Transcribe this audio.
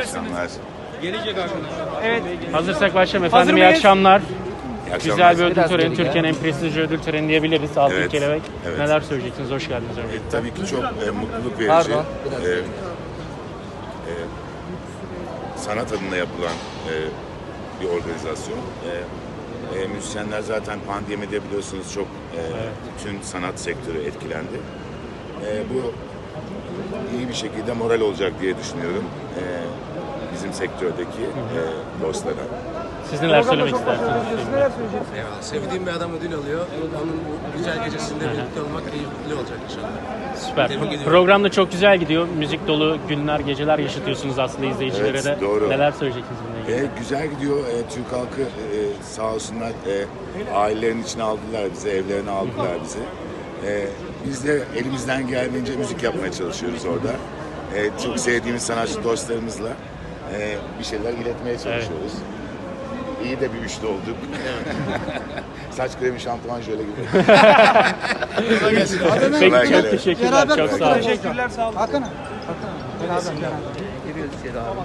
akşamlar. Evet. Hazırsak başlayalım efendim. İyi mıyız? akşamlar. İyi akşamlar. Güzel bir ödül Biraz töreni. geri gel. Türkiye'nin en prestijli ödül töreni diyebiliriz. Altın Evet, Kelebek. evet. Neler söyleyeceksiniz? Hoş geldiniz öncelikle. E, tabii ki çok e, mutluluk verici. Pardon, biraz E, e, sanat adına yapılan e, bir organizasyon. E, e, müzisyenler zaten pandemide biliyorsunuz çok e, bütün sanat sektörü etkilendi. E, bu iyi bir şekilde moral olacak diye düşünüyorum. E, bizim sektördeki e, dostlara. Siz neler söylemek istersiniz? Eyvallah. Sevdiğim bir adam ödül alıyor. Onun bu güzel gecesinde birlikte olmak keyifli olacak inşallah. Süper. Tebrik ediyorum. Program da çok güzel gidiyor. Müzik dolu günler, geceler yaşatıyorsunuz aslında izleyicilere Evet, de. doğru. Neler söyleyeceksiniz bununla ilgili? E, güzel gidiyor. E, Türk halkı e, sağ olsunlar e, ailelerin içine aldılar bizi, evlerine aldılar bizi. E, biz de elimizden geldiğince müzik yapmaya çalışıyoruz orada. E, çok sevdiğimiz sanatçı dostlarımızla e, bir şeyler iletmeye çalışıyoruz. İyi de bir üçlü olduk. Saç kremi, şampuan şöyle gibi. Peki çok teşekkürler. Çok sağ olun. Teşekkürler sağ olun. Hakan. Hakan. Beraber. Giriyoruz içeri abi.